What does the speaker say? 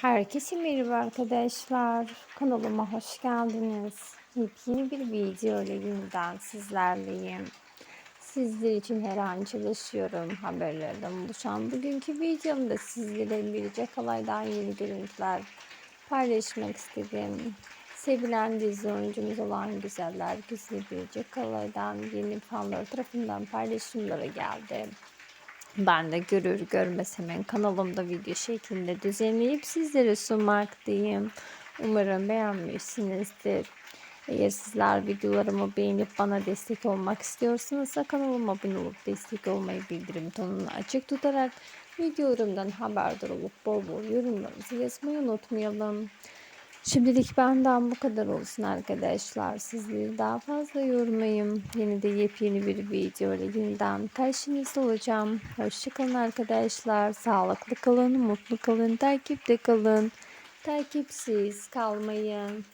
Herkese merhaba arkadaşlar. Kanalıma hoş geldiniz. Yepyeni bir video ile yeniden sizlerleyim. Sizler için her an çalışıyorum. Haberlerden oluşan bugünkü videomda sizlere Birce Kalay'dan yeni görüntüler paylaşmak istedim. Sevilen dizi oyuncumuz olan Güzeller Güzeli Birce Kalay'dan yeni fanlar tarafından paylaşımlara geldi. Ben de görür görmez hemen kanalımda video şeklinde düzenleyip sizlere sunmaktayım. Umarım beğenmişsinizdir. Eğer sizler videolarımı beğenip bana destek olmak istiyorsanız kanalıma abone olup destek olmayı bildirim tonunu açık tutarak videolarımdan haberdar olup bol bol yorumlarınızı yazmayı unutmayalım. Şimdilik benden bu kadar olsun arkadaşlar. Sizleri daha fazla yormayayım. Yeni de yepyeni bir video ile yeniden karşınızda olacağım. Hoşçakalın arkadaşlar. Sağlıklı kalın, mutlu kalın, takipte kalın. Takipsiz kalmayın.